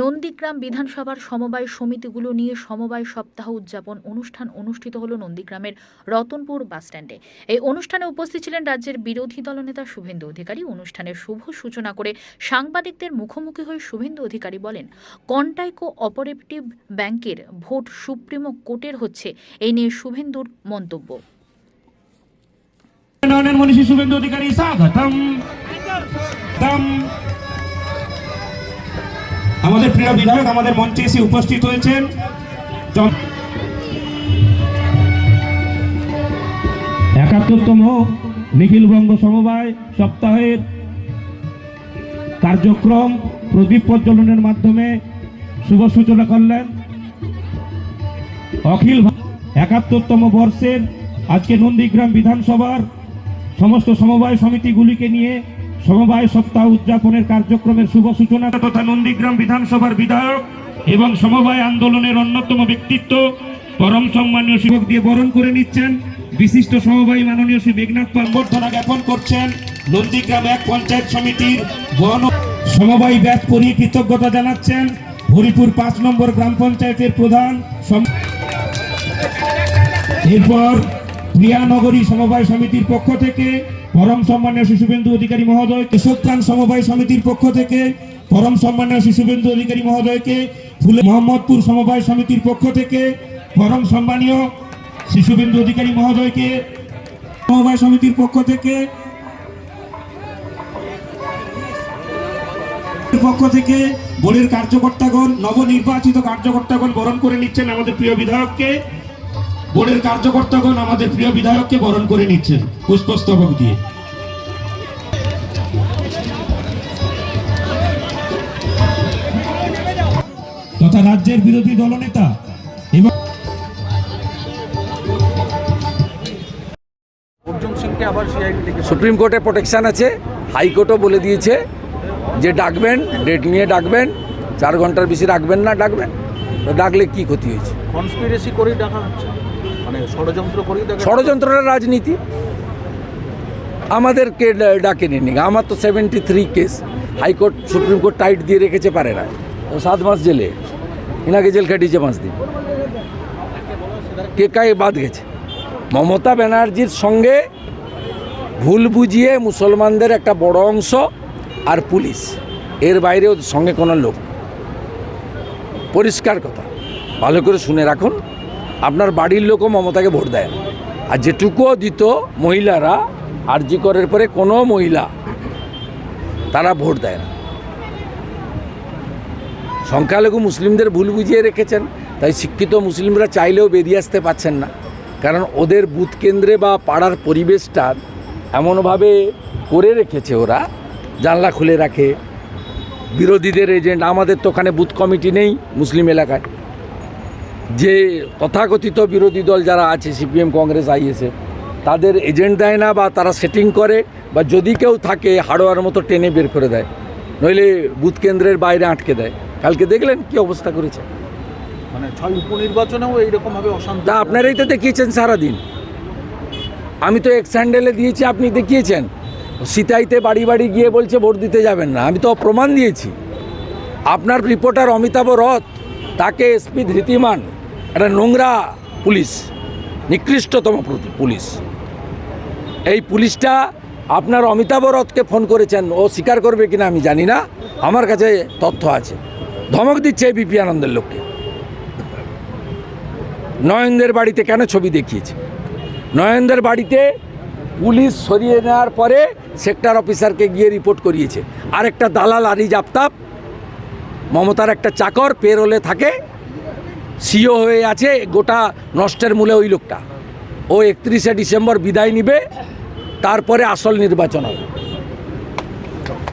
নন্দীগ্রাম বিধানসভার সমবায় সমিতিগুলো নিয়ে সমবায় সপ্তাহ উদযাপন অনুষ্ঠান অনুষ্ঠিত হল নন্দীগ্রামের রতনপুর বাসস্ট্যান্ডে। এই অনুষ্ঠানে উপস্থিত ছিলেন রাজ্যের বিরোধী দলনেতা শুভেন্দু অধিকারী। অনুষ্ঠানের শুভ সূচনা করে সাংবাদিকদের মুখোমুখি হয়ে শুভেন্দু অধিকারী বলেন, কন্টাইকো অপারেটিভ ব্যাংকের ভোট সুপ্রিমো কোর্টের হচ্ছে এই নিয়ে শুভেন্দুর মন্তব্য। শুভেন্দু অধিকারী। আমাদের প্রিয় বিধায়ক আমাদের মঞ্চে এসে উপস্থিত হয়েছেন। একাত্তরতম নিখিল বঙ্গ সমবায় সপ্তাহের কার্যক্রম প্রদীপ প্রজ্বলনের মাধ্যমে শুভ সূচনা করলেন। অখিল একাত্তরতম বর্ষের আজকে নন্দীগ্রাম বিধানসভার সমস্ত সমবায় সমিতিগুলিকে নিয়ে সমবায় সপ্তাহ উদযাপনের কার্যক্রমের শুভ সূচনা তথা নন্দীগ্রাম বিধানসভার বিধায়ক এবং সমবায় আন্দোলনের অন্যতম ব্যক্তিত্ব পরম সম্মানীয় শিবক দিয়ে বরণ করে নিচ্ছেন বিশিষ্ট সমবায়ী মাননীয় শ্রী মেঘনাথ পাম্বর্ধনা জ্ঞাপন করছেন নন্দীগ্রাম এক পঞ্চায়েত সমিতির বন সমবায়ী ব্যাস পরিয়ে কৃতজ্ঞতা জানাচ্ছেন হরিপুর পাঁচ নম্বর গ্রাম পঞ্চায়েতের প্রধান এরপর প্রিয়ানগরী সমবায় সমিতির পক্ষ থেকে, পরম সম্মানীয় শিশুবেন্দু অধিকারী মহোদয় কেশবপ্রাণ সমবায় সমিতির পক্ষ থেকে, পরম সম্মানীয় শিশুবেন্দু অধিকারী মহোদয়কে, ফুলে মোহাম্মদপুর সমবায় সমিতির পক্ষ থেকে, পরম সম্মানীয় শিশুবেন্দু অধিকারী মহোদয়কে, সমবায় সমিতির পক্ষ থেকে পক্ষ থেকে বোর্ডের কার্যকর্তাগণ, নবনির্বাচিত কার্যকর্তাগণ বরণ করে নিচ্ছেন আমাদের প্রিয় বিধায়ককে। বোর্ডের কার্যকর্তাগণ আমাদের প্রিয় বিধায়ককে বরণ করে নিচ্ছেন পুষ্পস্তবক দিয়ে। তথা রাজ্যের বিরোধী দলনেতা এবং আবার সুপ্রিম কোর্টে প্রোটেকশন আছে হাইকোর্টও বলে দিয়েছে যে ডাকবেন ডেট নিয়ে ডাকবেন চার ঘণ্টার বেশি রাখবেন না ডাকবেন। তো ডাকলে কি ক্ষতি হয়েছে? কনস্পিরেসি করেই ডাকা হচ্ছে। মানে ষড়যন্ত্রের রাজনীতি আমাদেরকে ডাকে নিনি আমার তো seventy three case high court, Supreme Court tight দিয়ে রেখেছে পারে না। তো সাত মাস জেলে। ইনাকে জেল কাটিয়েছে পাঁচ দিন। কে কায় বাদ গেছে? মমতা ব্যানার্জির সঙ্গে ভুল বুঝিয়ে মুসলমানদের একটা বড় অংশ আর পুলিশ। এর বাইরে ওদের সঙ্গে কোনো লোক পরিষ্কার কথা। ভালো করে শুনে রাখুন। আপনার বাড়ির লোকও মমতাকে ভোট দেয়। না। আর যেটুকুও দিত মহিলারা আরজি করার পরে কোনো মহিলা তারা ভোট দেয় না। সংখ্যালঘু মুসলিমদের ভুল বুঝিয়ে রেখেছেন, তাই শিক্ষিত মুসলিমরা চাইলেও বেরিয়ে আসতে পাচ্ছেন না। কারণ ওদের বুথ কেন্দ্রে বা পাড়ার পরিবেশটা এমনভাবে করে রেখেছে ওরা, জানলা খুলে রাখে। বিরোধীদের এজেন্ট আমাদের তো ওখানে বুথ কমিটি নেই মুসলিম এলাকায়। যে তথাকথিত বিরোধী দল যারা আছে সিপিএম কংগ্রেস আইএসএ তাদের এজেন্ট দেয় না বা তারা সেটিং করে বা যদি কেউ থাকে হাড়োয়ার মতো টেনে বের করে দেয় নইলে বুথ কেন্দ্রের বাইরে আটকে দেয়। কালকে দেখলেন কি অবস্থা করেছে। মানে ছয় উপনির্বাচনেও এইরকমভাবে অশান্তি। আপনারাই তো দেখিয়েছেন সারাদিন। আমি তো এক্স হ্যান্ডেলে দিয়েছি আপনি দেখিয়েছেন। সিতাইতে বাড়ি বাড়ি গিয়ে বলছে ভোট দিতে যাবেন না। আমি তো প্রমাণ দিয়েছি। আপনার রিপোর্টার অমিতাভ রথ তাকে এসপি ধৃতিমান। একটা নোংরা পুলিশ, নিকৃষ্টতম পুলিশ। এই পুলিশটা আপনার অমিতাভ রথকে ফোন করেছেন, ও স্বীকার করবে কিনা আমি জানি না, আমার কাছে তথ্য আছে। ধমক দিচ্ছে এই বিপি আনন্দের লোককে। নয়নদের বাড়িতে কেন ছবি দেখিয়েছে? নয়নদের বাড়িতে পুলিশ সরিয়ে নেওয়ার পরে সেক্টর অফিসারকে গিয়ে রিপোর্ট করিয়েছে। আরেকটা দালাল আরিজ আফতাব, মমতার একটা চাকর পেরোলে থাকে সিও হয়ে আছে, গোটা নষ্টের মূলে ওই লোকটা। ও একত্রিশে ডিসেম্বর বিদায় নিবে, তারপরে আসল নির্বাচন হবে।